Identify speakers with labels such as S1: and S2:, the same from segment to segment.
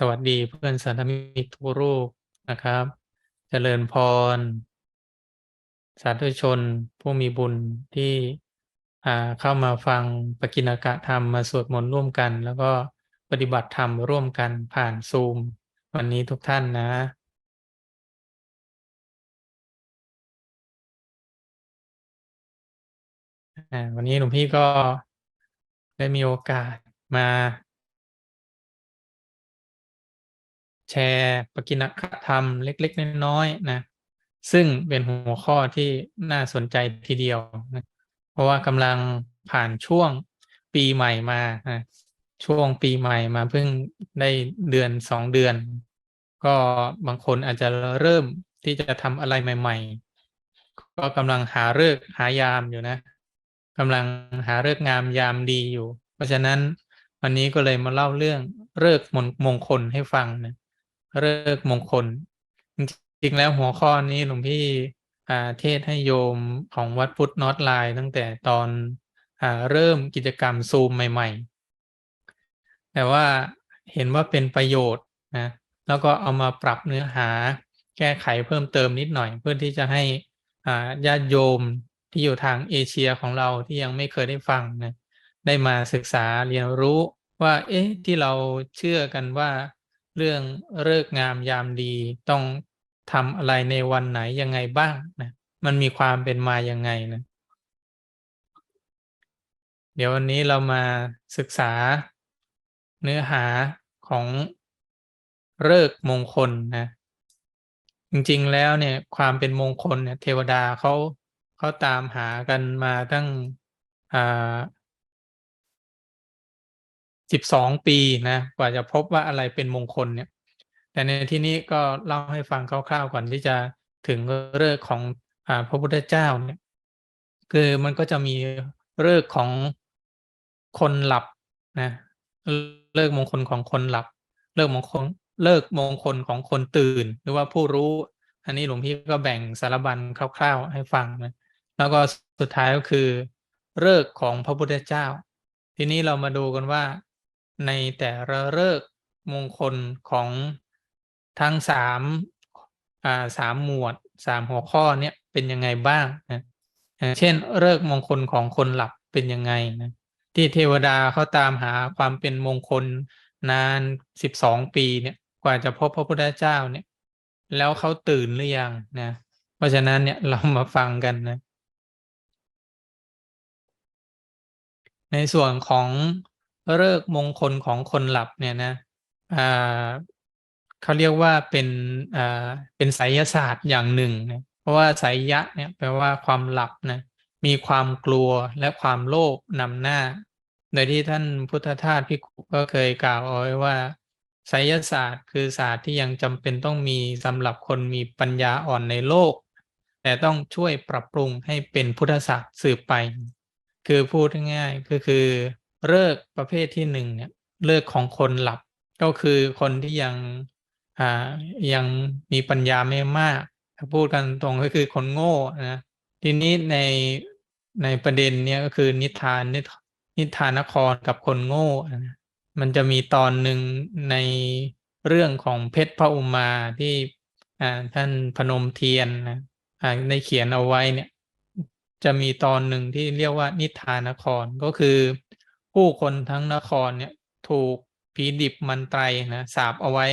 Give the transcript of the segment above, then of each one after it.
S1: สวัสดีเพื่อนสันธมิตรทุกรูปนะครับเจริญพร สาธุชนผู้มีบุญที่เข้ามาฟังปกิณกะธรรมมาสวดมนต์ร่วมกัน แล้วก็ปฏิบัติธรรมร่วมกันผ่านซูม วันนี้ทุกท่านนะ วันนี้หลวงพี่ก็ได้มีโอกาสมา แชร์ปกิณกะธรรมเล็กๆน้อยๆนะซึ่งเป็นหัวข้อที่น่าสนใจทีเดียวนะเพราะว่ากำลังผ่านช่วงปีใหม่มานะช่วงปีใหม่มาเพิ่งได้เดือนสองเดือน ก็บางคนอาจจะเริ่มที่จะทำอะไรใหม่ ๆ ก็กำลังหาฤกษ์หายามอยู่นะกำลังหาฤกษ์งามยามดีอยู่ เพราะฉะนั้นวันนี้ก็เลยมาเล่าเรื่องฤกษ์มงคลให้ฟังนะ ฤกษ์มงคล จริงๆแล้วหัวข้อนี้หลวงพี่เทศให้โยมของวัดพุทธนอตไลน์ตั้งแต่ตอนอเริ่มกิจกรรมซูมใหม่ ๆ แต่ว่าเห็นว่าเป็นประโยชน์นะแล้วก็เอามาปรับเนื้อหาแก้ไขเพิ่มเติมนิดหน่อย เพื่อที่จะให้ญาติโยมที่อยู่ทางเอเชียของเราที่ยังไม่เคยได้ฟังนะได้มาศึกษาเรียนรู้ว่า เอ๊ะที่เราเชื่อกันว่า เรื่องเลิกงามยามดี ต้องทำอะไรในวันไหนยังไงบ้างนะมันมีความเป็นมายังไงนะเดี๋ยววันนี้เรามาศึกษาเนื้อหาของเลิกมงคลนะจริงๆแล้วเนี่ยความเป็นมงคลเนี่ยเทวดาเขาเขาตามหากันมาตั้งอ่า สิบสองปีนะกว่าจะพบว่าอะไรเป็นมงคลเนี่ย แต่ในที่นี้ก็เล่าให้ฟังคร่าวๆก่อนที่จะถึงเลิกของอพระพุทธเจ้าเนี่ย คือมันก็จะมีเลิกของคนหลับนะเลิกมงคลของคนหลับ เลิกมงคลเลิกมงคลของคนตื่น หรือว่าผู้รู้ อันนี้หลวงพี่ก็แบ่งสารบัญคร่าว ๆ ให้ฟังนะแล้วก็สุดท้ายก็คือเลิกของพระพุทธเจ้า ทีนี้เรามาดูกันว่า ในแต่ละเลิกมงคลของทั้งสามอ่าสามหมวดสามหัวข้อเนี้ยเป็นยังไงบ้างนะเช่นเลิกมงคลของคนหลับเป็นยังไงนะที่เทวดาเขาตามหาความเป็นมงคลนานสิบสองปีเนี่ยกว่าจะพบพระพุทธเจ้าเนี่ย แล้วเขาตื่นหรือยังนะเพราะฉะนั้นเนี่ยเรามาฟังกันนะ ในส่วนของ เลิกมงคลของคนหลับเนี่ยนะอ่าเขาเรียกว่าเป็นอ่าเป็นไสยศาสตร์อย่างหนึ่งนะเพราะว่าไสยะเนี่ยแปลว่าความหลับนะมีความกลัวและความโลภนำหน้า โดยที่ท่านพุทธทาสพิคุก็เคยกล่าวเอาไว้ว่าไสยศาสตร์คือศาสตร์ที่ยังจำเป็นต้องมีสำหรับคนมีปัญญาอ่อนในโลก แต่ต้องช่วยปรับปรุงให้เป็นพุทธศาสตร์สืบไป คือพูดง่ายๆก็คือ เลิกประเภทที่หนึ่งเนี่ยเลิกของคนหลับก็คือคนที่ยังอ่ายังมีปัญญาไม่มากถ้าพูดกันตรงก็คือคนโง่นะทีนี้ในในประเด็นเนี้ยก็คือนิทานนินิทานนครกับคนโง่นะมันจะมีตอนหนึ่งในเรื่องของเพชรพระอุมาที่อ่าท่านพนมเทียนนะอ่าในเขียนเอาไว้เนี่ย จะมีตอนหนึ่งที่เรียกว่านิทานนครก็คือ ผู้คนทั้งนครเนี่ยถูกผีดิบมันไตรนะสาบเอาไว้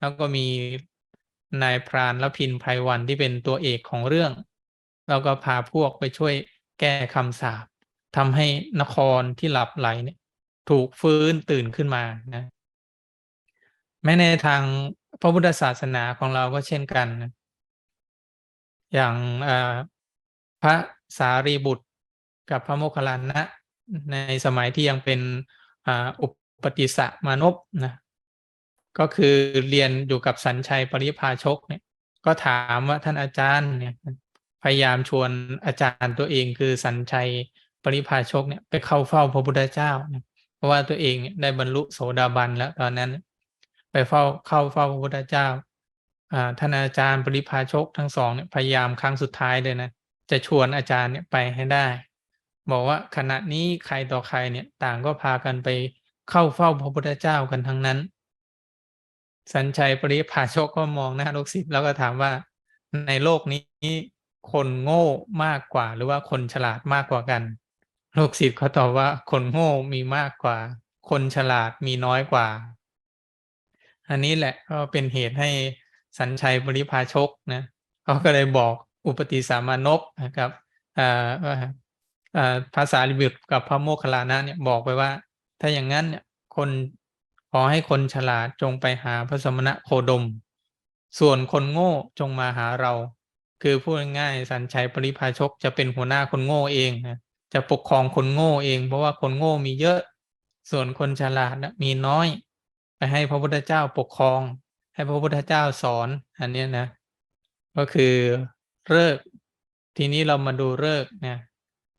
S1: แล้วก็มีนายพรานและพินไพรวันที่เป็นตัวเอกของเรื่อง แล้วก็พาพวกไปช่วยแก้คำสาปทำให้นครที่หลับไหลเนี่ย ถูกฟื้นตื่นขึ้นมานะแม้ในทางพระพุทธศาสนาของเราก็เช่นกันนะอย่างพระสารีบุตรกับพระโมคคัลลานะ ในสมัยที่ยังเป็นอุปติสะมานพนะก็คือเรียนอยู่กับสัญชัยปริพาชกเนี่ย ก็ถามว่าท่านอาจารย์เนี่ยพยายามชวนอาจารย์ตัวเองคือสัญชัยปริพาชกเนี่ยไปเข้าเฝ้าพระพุทธเจ้าเนี่ยเพราะว่าตัวเองได้บรรลุโสดาบันแล้วตอนนั้น ไปเฝ้าเข้าเฝ้าพระพุทธเจ้าท่านอาจารย์ปริพาชกทั้งสองเนี่ยพยายามครั้งสุดท้ายเลยนะ จะชวนอาจารย์เนี่ยไปให้ได้ บอกว่าขณะนี้ใครต่อใครเนี่ยต่างก็พากันไปเข้าเฝ้าพระพุทธเจ้ากันทั้งนั้น สัญชัยปริพาชกก็มองหน้าลูกศิษย์แล้วก็ถามว่าในโลกนี้คนโง่มากกว่า หรือว่าคนฉลาดมากกว่ากันลูกศิษย์เขาตอบว่าคนโง่มีมากกว่า คนฉลาดมีน้อยกว่า อันนี้แหละก็เป็นเหตุให้สัญชัยปริพาชกนะเขาก็เลยบอกอุปติสามานพนะครับอ่า ภาษาลิบุตรกับพระโมคคัลลานะเนี่ยบอกไปว่า ถ้าอย่างนั้นเนี่ยคนขอให้คนฉลาดจงไปหาพระสมณะโคดม ส่วนคนโง่จงมาหาเรา คือพูดง่ายสัญชัยปริพาชกจะเป็นหัวหน้าคนโง่เองนะจะปกครองคนโง่เอง เพราะว่าคนโง่มีเยอะ ส่วนคนฉลาดนะมีน้อย ไปให้พระพุทธเจ้าปกครอง ให้พระพุทธเจ้าสอนอันนี้นะ ก็คือเลิกทีนี้เรามาดูเลิกเนี่ย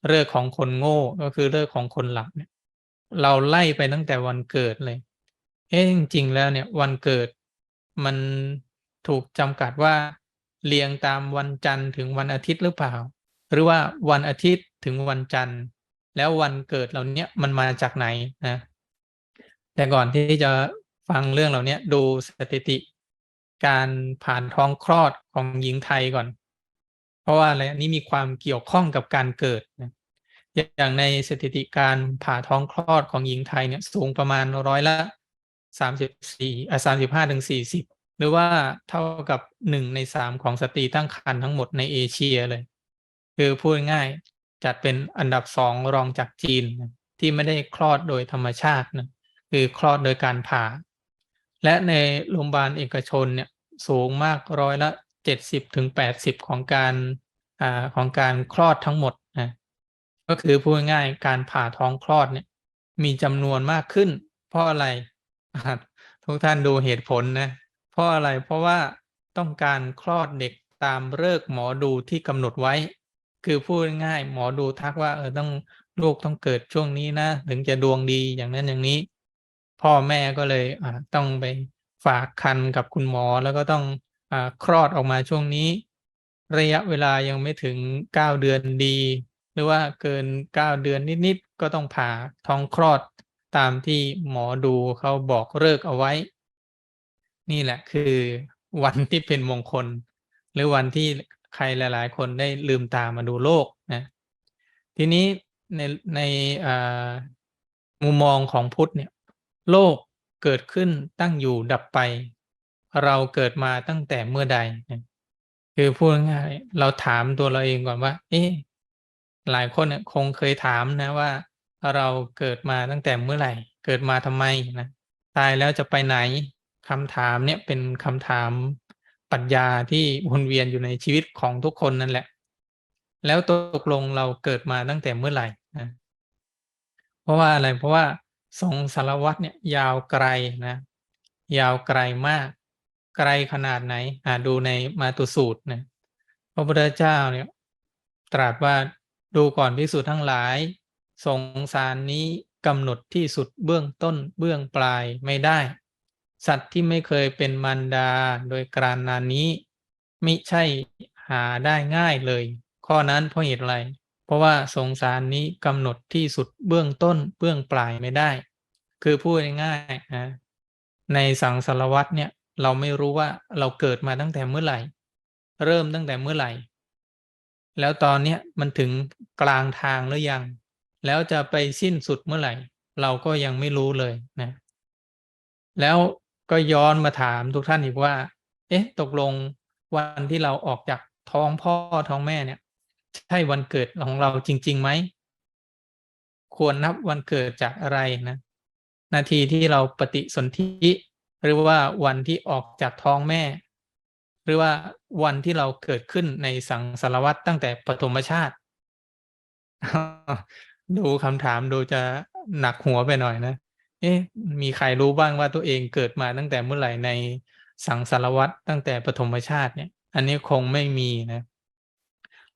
S1: เลิกษ์ของคนโง่ก็คือเลิกษ์ของคนหลับเนี่ย เราไล่ไปตั้งแต่วันเกิดเลย เอ๊ะจริงๆแล้วเนี่ยวันเกิดมันถูกจำกัดว่าเรียงตามวันจันทร์ถึงวันอาทิตย์หรือเปล่า หรือว่าวันอาทิตย์ถึงวันจันทร์ แล้ววันเกิดเหล่านี้มันมาจากไหนนะ แต่ก่อนที่จะฟังเรื่องเหล่านี้ดูสถิติ การผ่านท้องคลอดของหญิงไทยก่อน เพราะว่าอะไรอันนี้มีความเกี่ยวข้องกับการเกิดนะอย่างในสถิติการผ่าท้องคลอดของหญิงไทยเนี่ยสูงประมาณร้อยละสามสิบสี่อะสามสิบห้าถึงสี่สิบหรือว่าเท่ากับหนึ่งในสามของสตรีตั้งครรภ์ทั้งหมดในเอเชียเลย คือพูดง่ายจัดเป็นอันดับสองรองจากจีนที่ไม่ได้คลอดโดยธรรมชาตินะคือคลอดโดยการผ่า และในโรงพยาบาลเอกชนเนี่ยสูงมากร้อยละ เจ็ดสิบถึงแปดสิบของการอ่าของการคลอดทั้งหมดนะก็คือพูดง่ายการผ่าท้องคลอดเนี่ย มีจำนวนมากขึ้น เพราะอะไรทุกท่านดูเหตุผลนะเพราะอะไรเพราะว่าต้องการคลอดเด็กตามเลิกหมอดูที่กำหนดไว้ คือพูดง่ายหมอดูทักว่าเออต้องลูกต้องเกิดช่วงนี้นะ ถึงจะดวงดีอย่างนั้นอย่างนี้ พ่อแม่ก็เลยต้องไปฝากคันกับคุณหมอแล้วก็ต้อง คลอดออกมาช่วงนี้ ระยะเวลายังไม่ถึงเก้าเดือนดี หรือว่าเกินเก้าเดือนนิดๆก็ต้องผ่าท้องคลอดตามที่หมอดูเขาบอกเลิกเอาไว้ นี่แหละคือวันที่เป็นมงคล หรือวันที่ใครหลาย ๆ คนได้ลืมตามาดูโลกนะทีนี้ในในมุมมองของพุทธเนี่ย โลกเกิดขึ้นตั้งอยู่ดับไป เราเกิดมาตั้งแต่เมื่อใด คือพูดง่ายเราถามตัวเราเองก่อนว่า เอ๊ะหลายคนเนี่ยคงเคยถามนะว่า เราเกิดมาตั้งแต่เมื่อไหร่ เกิดมาทำไมนะตายแล้วจะไปไหนคำถามเนี่ยเป็นคำถามปรัชญาที่วนเวียนอยู่ในชีวิตของทุกคนนั่นแหละ แล้วตกลงเราเกิดมาตั้งแต่เมื่อไหร่นะเพราะว่าอะไรเพราะว่าสองสารวัตรเนี่ยยาวไกลนะ ยาวไกลมาก ไกลขนาดไหนอ่าดูในมาตุสูตรนะพระพุทธเจ้าเนี่ย ตรัสว่าดูก่อนพิสูจน์ทั้งหลาย สงสารนี้กำหนดที่สุดเบื้องต้นเบื้องปลายไม่ได้ สัตว์ที่ไม่เคยเป็นมารดาโดยการนานนี้มิใช่หาได้ง่ายเลย ข้อนั้นเพราะเหตุอะไร เพราะว่าสงสารนี้กำหนดที่สุดเบื้องต้นเบื้องปลายไม่ได้ คือพูดง่ายๆนะในสังสารวัตเนี่ย เราไม่รู้ว่าเราเกิดมาตั้งแต่เมื่อไหร่ เริ่มตั้งแต่เมื่อไหร่ แล้วตอนเนี้ยมันถึงกลางทางหรือยัง แล้วจะไปสิ้นสุดเมื่อไหร่ เราก็ยังไม่รู้เลยนะแล้วก็ย้อนมาถามทุกท่านอีกว่า เอ๊ะ ตกลงวันที่เราออกจากท้องพ่อท้องแม่เนี่ย ใช่วันเกิดของเราจริงๆไหมควรนับวันเกิดจากอะไรนะ นาทีที่เราปฏิสนธิ หรือว่าวันที่ออกจากท้องแม่ หรือว่าวันที่เราเกิดขึ้นในสังสารวัตตั้งแต่ปฐมชาติ ดูคำถามดูจะหนักหัวไปหน่อยนะ เอ๊ะ มีใครรู้บ้างว่าตัวเองเกิดมาตั้งแต่เมื่อไหร่ในสังสารวัตรตั้งแต่ปฐมชาติเนี่ย อันนี้คงไม่มีนะ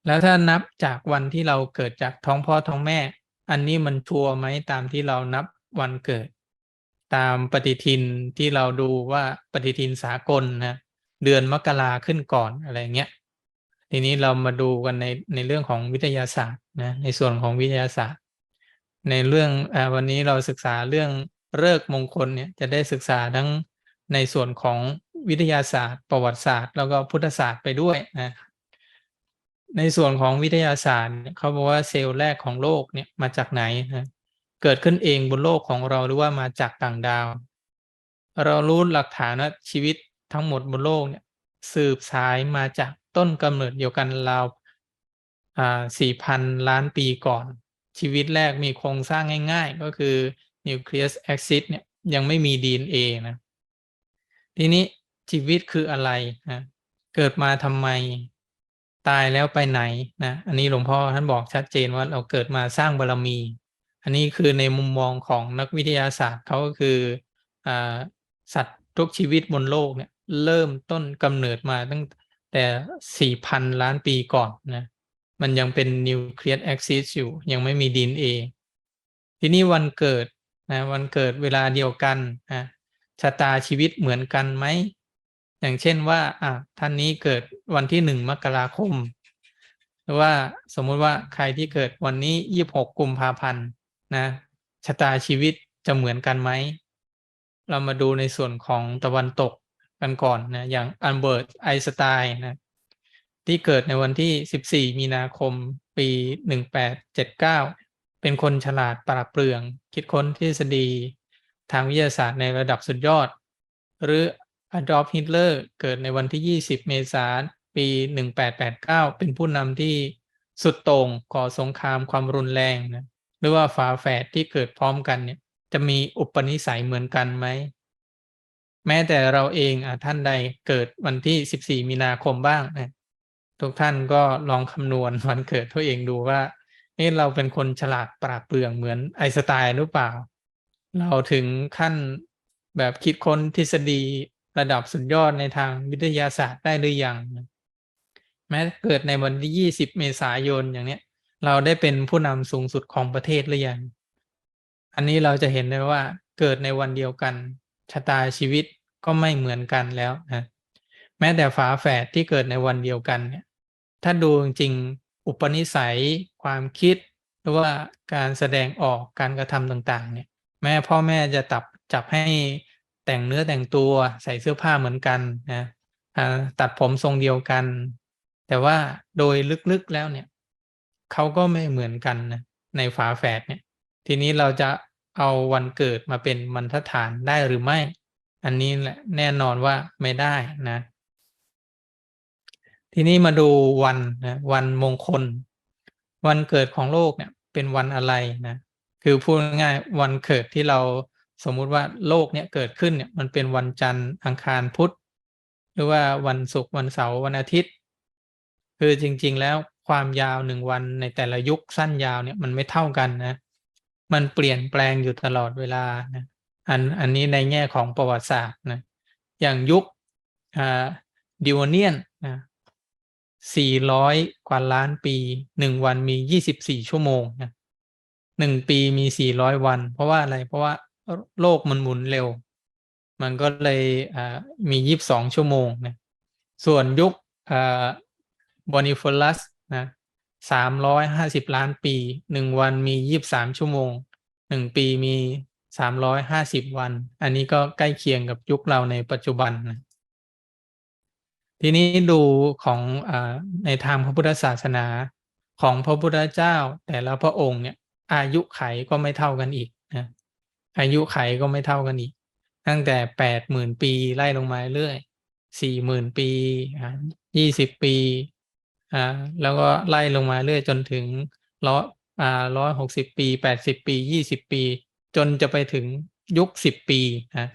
S1: แล้วถ้านับจากวันที่เราเกิดจากท้องพ่อท้องแม่ อันนี้มันชัวร์ไหมตามที่เรานับวันเกิด ตามปฏิทินที่เราดูว่าปฏิทินสากลนะเดือนมกราขึ้นก่อนอะไรเงี้ยทีนี้เรามาดูกันในในเรื่องของวิทยาศาสตร์นะในส่วนของวิทยาศาสตร์ ในเรื่องอวันนี้เราศึกษาเรื่องเลิกมงคลเนี่ยจะได้ศึกษาทั้งในส่วนของวิทยาศาสตร์ ประวัติศาสตร์ แล้วก็พุทธศาสตร์ไปด้วยนะในส่วนของวิทยาศาสตร์เนี่ยเขาบอกว่าเซลล์แรกของโลกเนี่ยมาจากไหนนะ เกิดขึ้นเองบนโลกของเราหรือว่ามาจากต่างดาว เรารู้หลักฐานว่าชีวิตทั้งหมดบนโลกเนี่ยสืบสายมาจากต้นกำเนิดเดียวกันราวอ่าสี่พันล้านปีก่อน ชีวิตแรกมีโครงสร้างง่าย ๆ ก็คือนิวเคลียสแอคซิดเนี่ยยังไม่มี DNA นะ ทีนี้ชีวิตคืออะไรนะเกิดมาทำไมตายแล้วไปไหนนะ อันนี้หลวงพ่อท่านบอกชัดเจนว่าเราเกิดมาสร้างบารรมี อันนี้คือในมุมมองของนักวิทยาศาสตร์เขาก็คืออสัตว์ทุกชีวิตบนโลกเนี่ยเริ่มต้นกำเนิดมาตั้งแต่สี่พันล้านปีก่อนนะมันยังเป็นนิวเคลียสแอคซิสอยู่ ยังไม่มีดีเอทีนี้วันเกิดนะวันเกิดเวลาเดียวกันนะชะตาชีวิตเหมือนกันไหม อย่างเช่นว่าอะท่านนี้เกิดวันที่หนึ่งมกราคม หรือว่าสมมุติว่าใครที่เกิดวันนี้ยี่บหกกุมภาพันธ์ นะชะตาชีวิตจะเหมือนกันไหม เรามาดูในส่วนของตะวันตกกันก่อนนะอย่างอันเบิร์ตไอสไตน์นะที่เกิดในวันที่ 14 มีนาคมปี 1879 เป็นคนฉลาดปราดเปรื่อง คิดค้นทฤษฎีทางวิทยาศาสตร์ในระดับสุดยอด หรืออดอล์ฟฮิตเลอร์เกิดในวันที่ 20 เมษายนปี 1889 เป็นผู้นำที่สุดโต่งก่อสงครามความรุนแรงนะ รือว่าฝาแฝดที่เกิดพร้อมกันเนี่ย จะมีอุปนิสัยเหมือนกันไหม แม้แต่เราเองอท่านใดเกิดวันที่ 14 มีนาคมบ้างนะทุกท่านก็ลองคำนวณวันเกิดตัวเองดูว่านี่เราเป็นคนฉลาดปราดเปรื่องเหมือนไอสไตน์หรือเปล่า เราถึงขั้นแบบคิดค้นทฤษฎีระดับสุดยอดในทางวิทยาศาสตร์ได้หรือยัง แม้เกิดในวันที่ 20 เมษายนอย่างเนี้ย เราได้เป็นผู้นำสูงสุดของประเทศหรือยัง อันนี้เราจะเห็นได้ว่าเกิดในวันเดียวกัน ชะตาชีวิตก็ไม่เหมือนกันแล้วนะแม้แต่ฝาแฝดที่เกิดในวันเดียวกันเนี่ย ถ้าดูจริงอุปนิสัย ความคิด หรือว่าการแสดงออกการกระทำต่างๆ เนี่ย แม่พ่อแม่จะตับจับให้แต่งเนื้อแต่งตัวใส่เสื้อผ้าเหมือนกันนะตัดผมทรงเดียวกัน แต่ว่าโดยลึกๆแล้วเนี่ย เขาก็ไม่เหมือนกันนะในฝาแฝดเนี่ย ทีนี้เราจะเอาวันเกิดมาเป็นบรรทัดฐานได้หรือไม่ อันนี้แหละแน่นอนว่าไม่ได้นะ ทีนี้มาดูวันนะวันมงคล วันเกิดของโลกเนี่ย เป็นวันอะไรนะคือพูดง่ายวันเกิดที่เราสมมุติว่าโลกเนี่ยเกิดขึ้นเนี่ยมันเป็นวันจันทร์อังคารพุธหรือว่าวันศุกร์วันเสาร์วันอาทิตย์ คือจริง ๆ แล้ว ความยาวหนึ่งวันในแต่ละยุคสั้นยาวเนี่ยมันไม่เท่ากันนะ มันเปลี่ยนแปลงอยู่ตลอดเวลานะอันอันนี้ในแง่ของประวัติศาสตร์นะอย่างยุคดิวเนียนนะสี่ร้อยกว่าล้านปีหนึ่งวันมียี่สิบสี่ชั่วโมงนะหนึ่งปีมีสี่ร้อยวัน เพราะว่าอะไรเพราะว่าโลกมันหมุนเร็ว มันก็เลยมียีิบสองชั่วโมงนะส่วนยุคบอนิฟลัส นะสามร้อยห้าสิบล้านปีหนึ่งวันมียีิบสามชั่วโมงหนึ่งปีมีสามร้อยห้าสิบวัน อันนี้ก็ใกล้เคียงกับยุคเราในปัจจุบันนะทีนี้ดูของอในทางพระพุทธศาสนาของพระพุทธเจ้า แต่ละพระองค์เนี่ย อายุไขก็ไม่เท่ากันอีกนะอายุไขก็ไม่เท่ากันอีก ตั้งแต่แปดหมื่นปีไล่ลงมาเรื่อยสี่หมื่นปียี่สิบปี อ่าแล้วก็ไล่ลงมาเรื่อยจนถึงร้อยอ่าร้อยหกสิบปีแปดสิบปียี่สิบปี จนจะไปถึงยุคสิบปีนะ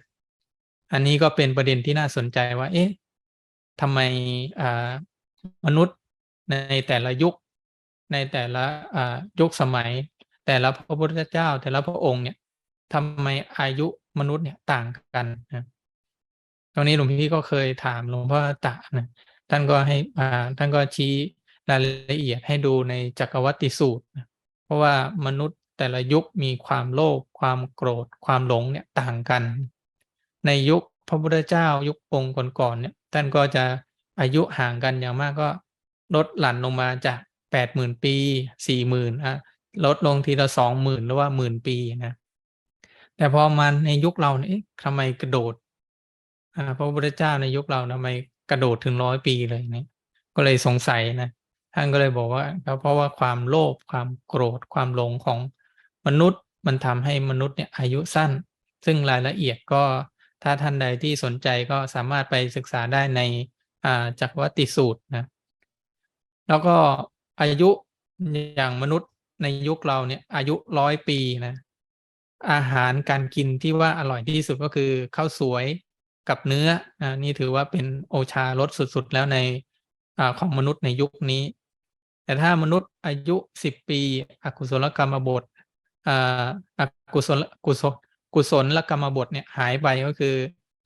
S1: อันนี้ก็เป็นประเด็นที่น่าสนใจว่า เอ๊ะทำไมอ่ามนุษย์ในแต่ละยุคในแต่ละอ่ายุคสมัย แต่ละพระพุทธเจ้า แต่ละพระองค์เนี่ยทำไมอายุมนุษย์เนี่ยต่างกันนะตรงนี้หลวงพี่ก็เคยถามหลวงพ่อตะนะ ท่านก็ให้อ่าท่านก็ชี้รายละเอียดให้ดูในจักรวัติสูตร เพราะว่ามนุษย์แต่ละยุคมีความโลภความโกรธความหลงเนี่ยต่างกัน ในยุคพระพุทธเจ้ายุคองค์ก่อนๆเนี่ยท่านก็จะอายุห่างกันอย่างมากก็ลดหลั่นลงมาจากแปดหมื่นปีสี่หมื่นอะลดลงทีละสองหมื่นหรือว่าหมื่นปีนะแต่พอมาในยุคเราเนี่ยทำไมกระโดดพระพุทธเจ้าในยุคเราทำไม กระโดดถึงร้อยปีเลยเนี่ย ก็เลยสงสัยนะ ท่านก็เลยบอกว่าเพราะว่าความโลภความโกรธความหลงของมนุษย์มันทำให้มนุษย์เนี่ยอายุสั้น ซึ่งรายละเอียดก็ถ้าท่านใดที่สนใจก็สามารถไปศึกษาได้ในจักรวัติสูตรนะ แล้วก็อายุอย่างมนุษย์ในยุคเราเนี่ยอายุร้อยปีนะ อาหารการกินที่ว่าอร่อยที่สุดก็คือข้าวสวย กับเนื้อนะนี่ถือว่าเป็นโอชารสสุดๆ แล้วในอของมนุษย์ในยุคนี้ แต่ถ้ามนุษย์อายุสิบปีอกุศลกรรมบทอกุศลกุศลกุศลกรรมบทเนี่ยหายไปก็คือ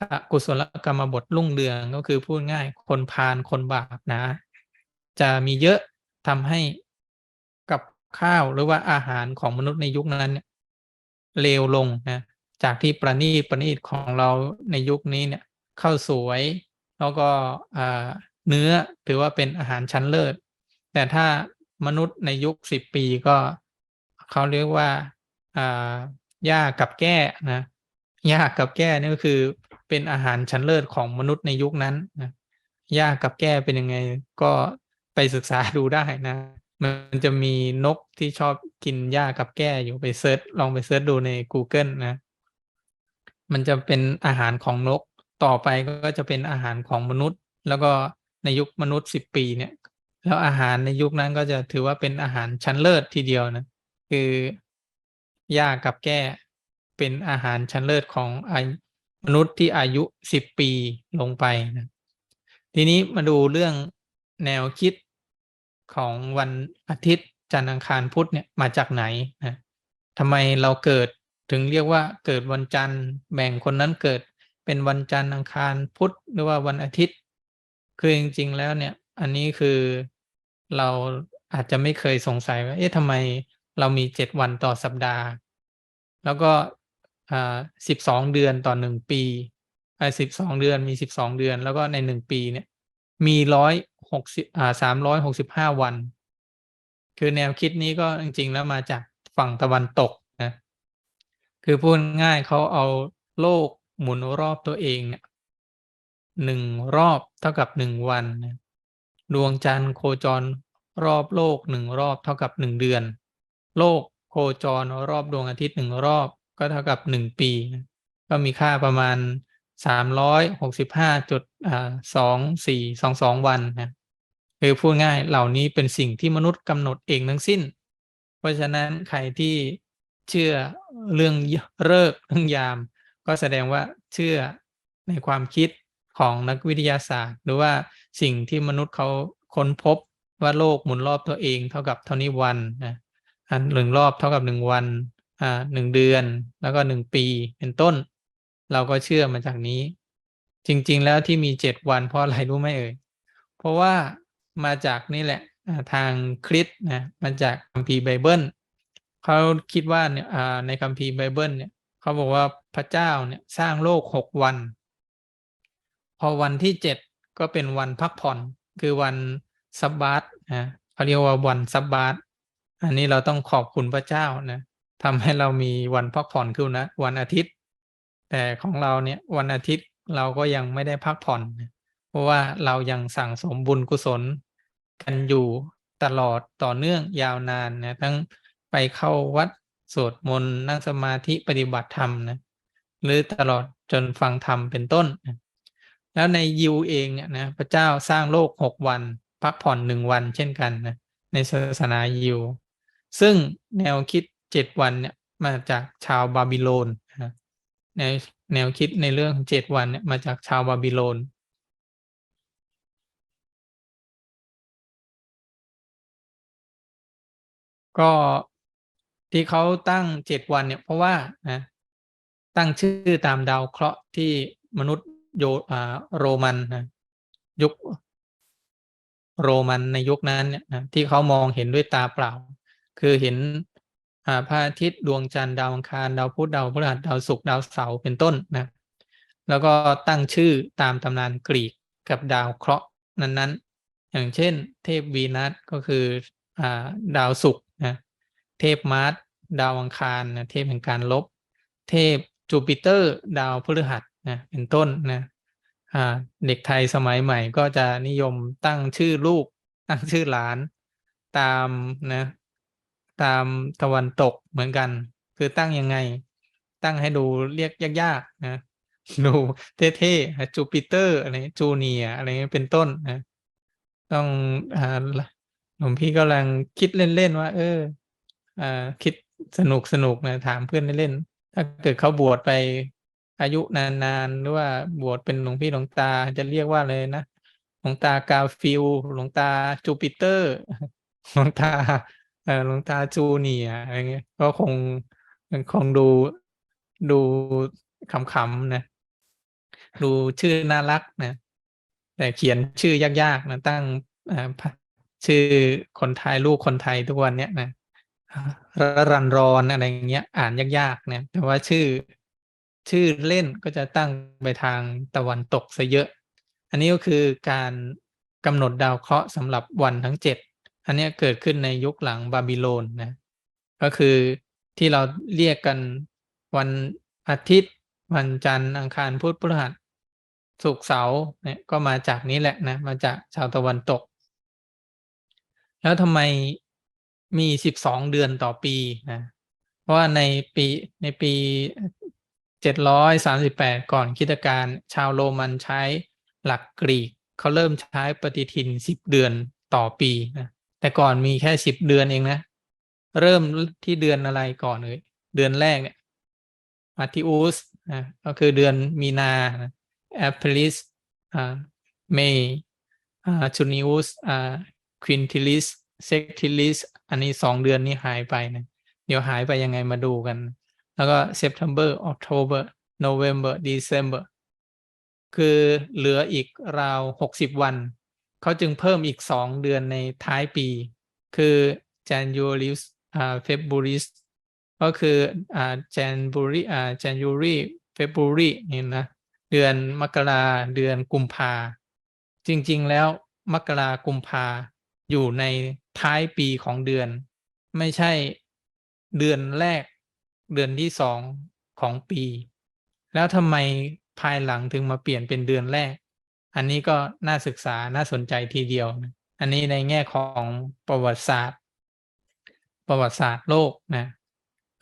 S1: อกุศลกรรมบทรุ่งเรืองก็คือพูดง่ายคนพาลคนบาปนะ จะมีเยอะทำให้กับข้าวหรือว่าอาหารของมนุษย์ในยุคนั้นเนี่ยเลวลงนะ จากที่ประณีตประณีตของเราในยุคนี้เนี่ยข้าวสวย แล้วก็เนื้อถือว่าเป็นอาหารชั้นเลิศ แต่ถ้ามนุษย์ในยุคสิบปีก็เขาเรียกว่าหญ้ากับแก้นะหญ้ากับแก้นี่ก็คือเป็นอาหารชั้นเลิศของมนุษย์ในยุคนั้นนะหญ้ากับแก้เป็นยังไงก็ไปศึกษาดูได้นะ มันจะมีนกที่ชอบกินหญ้ากับแก้อยู่ไปเซิร์ชลองไปเซิร์ชดูใน Google นะ มันจะเป็นอาหารของนก ต่อไปก็จะเป็นอาหารของมนุษย์ แล้วก็ในยุคมนุษย์สิบปีเนี่ย แล้วอาหารในยุคนั้นก็จะถือว่าเป็นอาหารชั้นเลิศทีเดียวนะคือหญ้ากับแก้เป็นอาหารชั้นเลิศของมนุษย์ที่อายุสิบปีลงไปนะทีนี้มาดูเรื่องแนวคิดของวันอาทิตย์จันทร์อังคารพุธเนี่ยมาจากไหนนะทำไมเราเกิด ถึงเรียกว่าเกิดวันจันทร์แบ่งคนนั้นเกิดเป็นวันจันทร์อังคารพุธหรือว่าวันอาทิตย์ คือจริงๆแล้วเนี่ย อันนี้คือเราอาจจะไม่เคยสงสัยว่าเอ๊ะทำไมเรามีเจ็ดวันต่อสัปดาห์ แล้วก็อ่าสิบสองเดือนต่อหนึ่งปีอ่าสิบสองเดือนมีสิบสองเดือน แล้วก็ในหนึ่งปีเนี่ย มีร้อยหกสิบอ่าสามร้อยหกสิบห้าวัน คือแนวคิดนี้ก็จริง ๆ แล้วมาจากฝั่งตะวันตก คือพูดง่ายเขาเอาโลกหมุนรอบตัวเองเนี่ยหนึ่งรอบเท่ากับหนึ่งวันดวงจันทร์โคจรรอบโลกหนึ่งรอบเท่ากับหนึ่งเดือน โลกโคจรรอบดวงอาทิตย์หนึ่งรอบก็เท่ากับหนึ่งปี ก็มีค่าประมาณสามร้อยหกสิบห้าจุดอ่าสองสี่สองสองวันนะคือพูดง่ายเหล่านี้เป็นสิ่งที่มนุษย์กำหนดเองทั้งสิ้น เพราะฉะนั้นใครที่ เชื่อเรื่องเลิกเรื่องยาม ก็แสดงว่าเชื่อในความคิดของนักวิทยาศาสตร์ หรือว่าสิ่งที่มนุษย์เขาค้นพบว่าโลกหมุนรอบตัวเองเท่ากับเท่านี้วันนะอันหนึ่งรอบเท่ากับหนึ่งวันอ่าหนึ่งเดือน แล้วก็หนึ่งปีเป็นต้น เราก็เชื่อมาจากนี้ จริง ๆ แล้วที่มีเจ็ดวันเพราะอะไรรู้ไหมเอ่ยเพราะว่ามาจากนี่แหละทางคริสต์นะมาจากคัมภีร์ไบเบิล เขาคิดว่าเนี่ยในคัมภีร์ไบเบิลเนี่ยเขาบอกว่าพระเจ้าเนี่ยสร้างโลกหกวัน พอวันที่เจ็ดก็เป็นวันพักผ่อนคือวันซับบาตนะเขาเรียกว่าวันซับบาตอันนี้เราต้องขอบคุณพระเจ้านะทำให้เรามีวันพักผ่อนขึ้นนะวันอาทิตย์ แต่ของเราเนี่ยวันอาทิตย์เราก็ยังไม่ได้พักผ่อน เพราะว่าเรายังสั่งสมบุญกุศลกันอยู่ตลอดต่อเนื่องยาวนานนะทั้ง ไปเข้าวัดสวดมนต์นั่งสมาธิปฏิบัติธรรมนะหรือตลอดจนฟังธรรมเป็นต้น แล้วในยิวเองเนี่ยนะพระเจ้าสร้างโลกหกวัน พักผ่อนหนึ่งวันเช่นกันนะในศาสนายิว ซึ่งแนวคิดเจ็ดวันเนี่ยมาจากชาวบาบิโลนนะแนวแนวคิดในเรื่องเจ็ดวันเนี่ยมาจากชาวบาบิโลนก็ ที่เขาตั้งเจ็ดวันเนี่ยเพราะว่านะตั้งชื่อตามดาวเคราะห์ที่มนุษย์โยอ่โรมันนะยุคโรมันในยุคนั้นเนี่ยนะที่เขามองเห็นด้วยตาเปล่า คือเห็นพระอาทิตย์ดวงจันทร์ดาวอังคารดาวพุธดาวพฤหัสดาวศุกร์ดาวเสาร์เป็นต้นนะแล้วก็ตั้งชื่อตามตำนานกรีกกับดาวเคราะห์นั้นๆ อย่างเช่น เทพวีนัสก็คืออดาวศุกร์นะเทพมาร์ส ดาวอังคารนะเทพแห่งการลบ เทพจูปิเตอร์ ดาวพฤหัสนะเป็นต้นนะเด็กไทยสมัยใหม่ก็จะนิยมตั้งชื่อลูก ตั้งชื่อหลาน ตามนะตามตะวันตกเหมือนกัน คือตั้งยังไง ตั้งให้ดูเรียกยากๆนะดูเท่ๆจูปิเตอร์อะไรจูเนียอะไรเงี้ยเป็นต้นนะต้องอ่าหลวงพี่กำลังคิดเล่น ๆ ว่า เอออ่าคิด สนุกสนุกนะถามเพื่อนเล่นๆถ้าเกิดเขาบวชไปอายุนานๆหรือว่าบวชเป็นหลวงพี่หลวงตาจะเรียกว่าเลยนะหลวงตากาฟิลหลวงตาจูปิเตอร์หลวงตาเออหลวงตาจูเนียอะไรเงี้ยก็คงคงดูดูขำๆนะ ดูชื่อน่ารักนะแต่เขียนชื่อยากๆนะตั้งอ่าชื่อคนไทยลูกคนไทยทุกวันเนี้ยนะ รันรอนอะไรเงี้ย อ่านยากๆเนี่ยแต่ว่าชื่อชื่อเล่นก็จะตั้งไปทางตะวันตกซะเยอะ อันนี้ก็คือการกำหนดดาวเคราะห์สำหรับวันทั้งเจ็ดอันนี้เกิดขึ้นในยุคหลังบาบิโลนนะก็คือที่เราเรียกกันวันอาทิตย์ วันจันทร์อังคารพุธพฤหัสศุกร์เสาร์เนี่ยก็มาจากนี้แหละนะ มาจากชาวตะวันตก แล้วทำไม มีสิบสองเดือนต่อปีนะ เพราะว่าในปีในปีเจ็ดร้อยสามสิบแปดก่อนคริสตการชาวโรมันใช้หลักกรีกเขาเริ่มใช้ปฏิทินสิบเดือนต่อปีนะแต่ก่อนมีแค่สิบเดือนเองนะ เริ่มที่เดือนอะไรก่อนเลยเดือนแรกเนี่ยมาติอุสนะก็คือเดือนมีนาแอปริสอ่าเมย์อ่าจูนิอุสอ่าควินทิลิสเซกทิลิส อันนี้สองเดือนนี้หายไปนะเดี๋ยวหายไปยังไงมาดูกัน แล้วก็ September October November December คือเหลืออีกราวหกสิบวัน เขาจึงเพิ่มอีกสองเดือนในท้ายปี คือ January อ่า February ก็คืออ่า January อ่า January February นี่นะ เดือนมกราเดือนกุมภาจริง ๆ แล้วมกรากุมภา อยู่ในท้ายปีของเดือน ไม่ใช่เดือนแรก เดือนที่สองของปี แล้วทำไมภายหลังถึงมาเปลี่ยนเป็นเดือนแรก อันนี้ก็น่าศึกษาน่าสนใจทีเดียว อันนี้ในแง่ของประวัติศาสตร์ ประวัติศาสตร์โลกนะ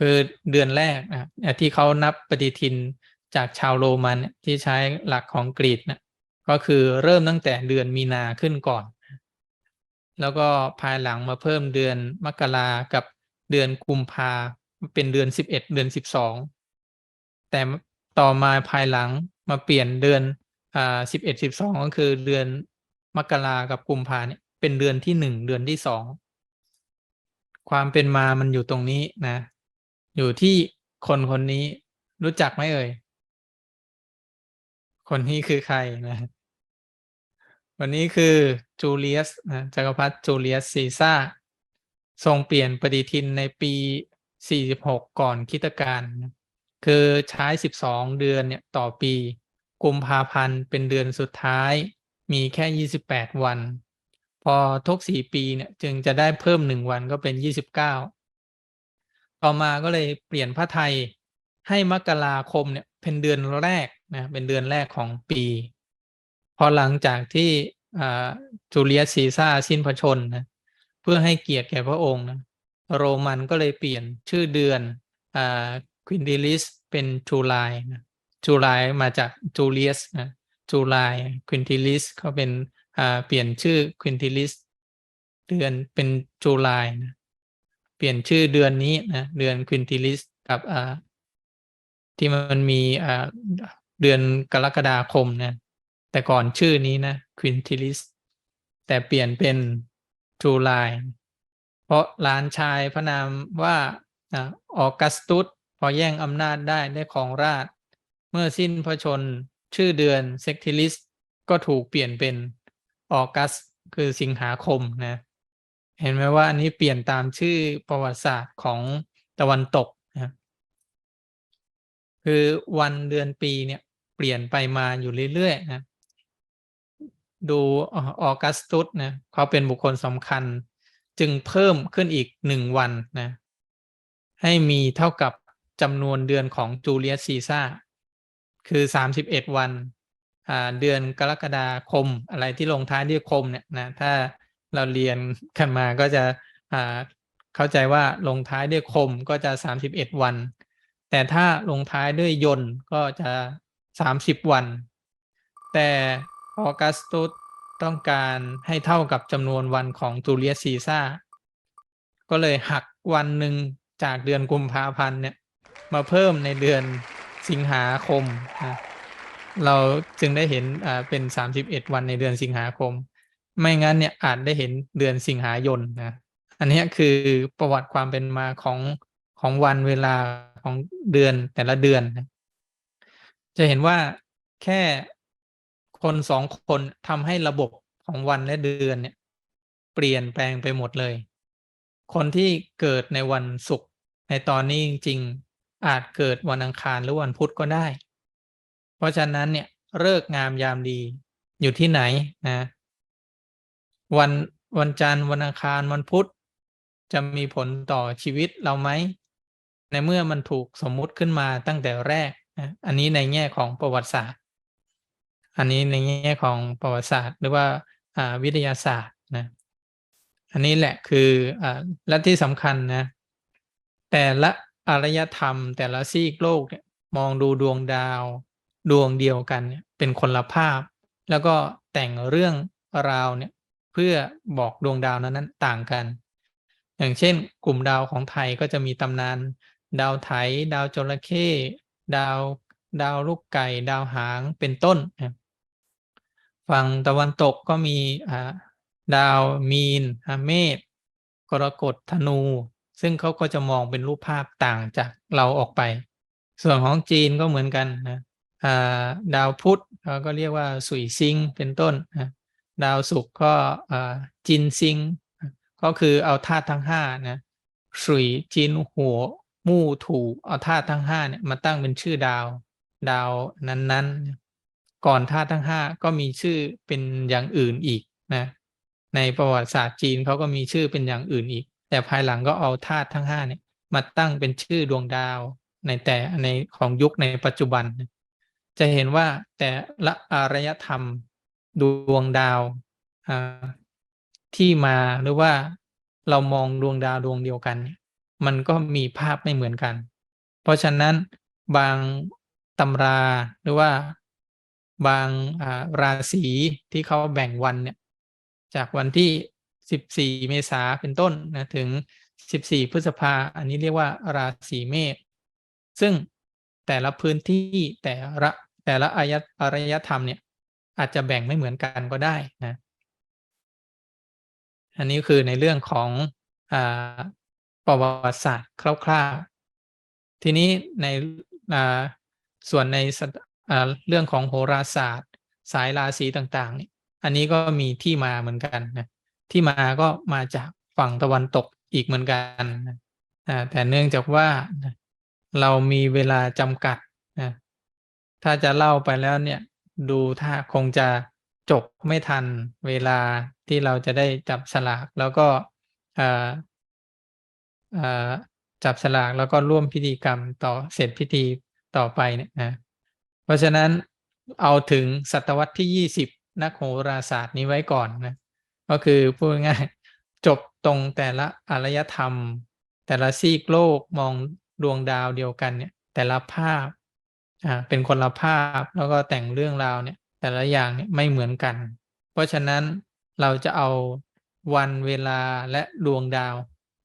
S1: คือเดือนแรกนะที่เขานับปฏิทินจากชาวโรมันที่ใช้หลักของกรีกนะก็คือเริ่มตั้งแต่เดือนมีนาขึ้นก่อน แล้วก็ภายหลังมาเพิ่มเดือนมกรากับเดือนกุมภาเป็นเดือนสิบเอ็ดเดือนสิบสองแต่ต่อมาภายหลังมาเปลี่ยนเดือนอ่าสิบเอ็ดสิบสองก็คือเดือนมกรากับกุมภาเนี่ยเป็นเดือนที่หนึ่งเดือนที่สองความเป็นมามันอยู่ตรงนี้นะ อยู่ที่คนคนนี้รู้จักไหมเอ่ย คนนี้คือใครนะ วันนี้คือจูเลียสนะจักรพรรดิจูเลียสซีซ่าทรงเปลี่ยนปฏิทินในปี 46 ก่อนคิตกาลคือใช้ 12 เดือนเนี่ยต่อปี กุมภาพันธ์เป็นเดือนสุดท้าย มีแค่ 28 วัน พอทุก 4 ปีเนี่ยจึงจะได้เพิ่ม 1 วันก็เป็น 29 ต่อมาก็เลยเปลี่ยนพระไทยให้มกราคมเนี่ยเป็นเดือนแรกนะเป็นเดือนแรกของปี อหลังจากที่จูเลียสซีซ่าสิ้นพระชนนะเพื่อให้เกียรติแก่พระองค์นะโรมันก็เลยเปลี่ยนชื่อเดือนอ่าควินดิลิสเป็นจูไลนะจูไลมาจากจูเลียสนะจูไลควินทิลิสเขาเป็นอ่าเปลี่ยนชื่อควินทิลิสเดือนเป็นจูไลนะเปลี่ยนชื่อเดือนนี้นะเดือนควินทิลิสกับอ่าที่มันมีอ่าเดือนกรกฎาคมนะ แต่ก่อนชื่อนี้นะควินทิลิสแต่เปลี่ยนเป็นจูไลเพราะหลานชายพระนามว่าออกัสตุสพอแย่งอำนาจได้ได้ของราช เมื่อสิ้นพระชนชื่อเดือนเซกทิลิสก็ถูกเปลี่ยนเป็นออกัสคือสิงหาคมนะ เห็นไหมว่าอันนี้เปลี่ยนตามชื่อประวัติศาสตร์ของตะวันตกนะคือวันเดือนปีเนี่ยเปลี่ยนไปมาอยู่เรื่อยๆนะ ดูออกัสตุสนะเขาเป็นบุคคลสำคัญ จึงเพิ่มขึ้นอีกหนึ่งวันนะ ให้มีเท่ากับจำนวนเดือนของจูเลียสซีซ่าคือสามสิบเอ็ดวันเดือนกรกฎาคมอะไรที่ลงท้ายด้วยคมเนี่ยนะถ้าเราเรียนกันมาก็จะเข้าใจว่าลงท้ายด้วยคมก็จะสามสิบเอ็ดวัน แต่ถ้าลงท้ายด้วยยนก็จะสามสิบวัน แต่ ออกัสตุสต้องการให้เท่ากับจำนวนวันของจูเลียสซีซ่า ก็เลยหักวันหนึ่งจากเดือนกุมภาพันธ์เนี่ย มาเพิ่มในเดือนสิงหาคมนะเราจึงได้เห็นอ่าเป็นสามสิบเอ็ดวันในเดือนสิงหาคม ไม่งั้นเนี่ยอาจได้เห็นเดือนสิงหายนนะ อันนี้คือประวัติความเป็นมาของของวันเวลาของเดือนแต่ละเดือนนะจะเห็นว่าแค่ คนสองคนทำให้ระบบของวันและเดือนเนี่ย เปลี่ยนแปลงไปหมดเลย คนที่เกิดในวันศุกร์ในตอนนี้จริงๆ อาจเกิดวันอังคารหรือวันพุธก็ได้ เพราะฉะนั้นเนี่ยเลิกงามยามดีอยู่ที่ไหนนะ วันวันจันทร์วันอังคารวันพุธจะมีผลต่อชีวิตเราไหม ในเมื่อมันถูกสมมุติขึ้นมาตั้งแต่แรกนะอันนี้ในแง่ของประวัติศาสตร์ อันนี้ในแง่ของประวัติศาสตร์ หรือว่าวิทยาศาสตร์นะอันนี้แหละคืออและที่สำคัญนะแต่ละอารยธรรม แต่ละซีกโลกเนี่ยมองดูดวงดาวดวงเดียวกันเนี่ยเป็นคนละภาพ แล้วก็แต่งเรื่องราวเนี่ยเพื่อบอกดวงดาวนั้นนั้นต่างกัน อย่างเช่น กลุ่มดาวของไทยก็จะมีตำนาน ดาวไถ ดาวจระเข้ดาว ดาวลูกไก่ ดาวหางเป็นต้นนะ ฝั่งตะวันตกก็มีดาวมีนเมษกรกฎธนู ซึ่งเขาก็จะมองเป็นรูปภาพต่างจากเราออกไป ส่วนของจีนก็เหมือนกันนะาดาวพุธเขาก็เรียกว่าสุยซิงเป็นต้นนะดาวศุกร์ก็จินซิง ก็คือเอาธาตุทั้งห้านะสุยจินหัวมู่ถูเอาธาตุทั้งห้าเนี่ยมาตั้งเป็นชื่อดาวดาวนั้นๆ ก่อนธาตุทั้งห้าก็มีชื่อเป็นอย่างอื่นอีกนะในประวัติศาสตร์จีนเขาก็มีชื่อเป็นอย่างอื่นอีก แต่ภายหลังก็เอาธาตุทั้งห้าเนี่ยมาตั้งเป็นชื่อดวงดาว ในแต่ในของยุคในปัจจุบัน จะเห็นว่าแต่ละอารยธรรมดวงดาวที่มาหรือว่าเรามองดวงดาวดวงเดียวกัน มันก็มีภาพไม่เหมือนกัน เพราะฉะนั้นบางตำราหรือว่า บางราศีที่เขาแบ่งวันเนี่ยจากวันที่ 14 เมษาเป็นต้นนะถึง 14 พฤษภาอันนี้เรียกว่าราศีเมษซึ่งแต่ละพื้นที่แต่ละแต่ละอายะอารยธรรมเนี่ยอาจจะแบ่งไม่เหมือนกันก็ได้นะอันนี้คือในเรื่องของอประวัติศาสตร์คร่าวๆ ทีนี้ในส่วนใน เรื่องของโหราศาสตร์ สายราศีต่างๆนี่อันนี้ก็มีที่มาเหมือนกันนะที่มาก็มาจากฝั่งตะวันตกอีกเหมือนกันนะแต่เนื่องจากว่าเรามีเวลาจำกัดนะถ้าจะเล่าไปแล้วเนี่ยดูถ้าคงจะจบไม่ทันเวลาที่เราจะได้จับสลากแล้วก็จับสลากแล้วก็ร่วมพิธีกรรมต่อเสร็จพิธีต่อไปเนี่ยนะ ราะฉะนั้นเอาถึงศตวรรษที่ยี่สิบนักโหราศาสตร์นี้ไว้ก่อนนะก็คือพูดง่ายจบตรงแต่ละอารยธรรม แต่ละซีกโลกมองดวงดาวเดียวกันเนี่ยแต่ละภาพอ่าเป็นคนละภาพแล้วก็แต่งเรื่องราวเนี่ยแต่ละอย่างเนี่ยไม่เหมือนกัน เพราะฉะนั้นเราจะเอาวันเวลาและดวงดาว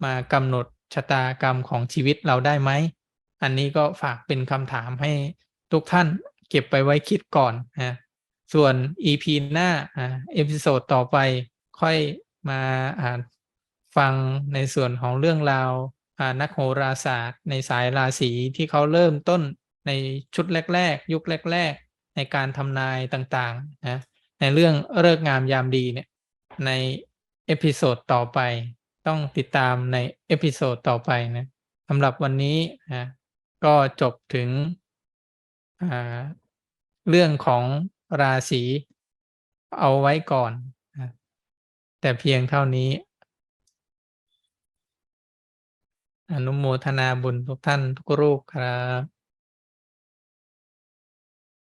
S1: มากำหนดชะตากรรมของชีวิตเราได้ไหม อันนี้ก็ฝากเป็นคำถามให้ทุกท่าน เก็บไปไว้คิดก่อนนะส่วน EP หน้าอ่าเอพิโซดต่อไปค่อยมาอ่าฟังในส่วนของเรื่องราวอ่านักโหราศาสตร์ ในสายราศีที่เขาเริ่มต้นในชุดแรก ๆ ยุคแรก ๆ ในการทำนายต่างๆนะในเรื่องเลิกงามยามดีเนี่ยในเอพิโซดต่อไป ต้องติดตามในเอพิโซดต่อไปนะสำหรับวันนี้นะก็จบถึง เรื่องของราศีเอาไว้ก่อน แต่เพียงเท่านี้ อนุโมทนาบุญทุกท่านทุกรูปครับ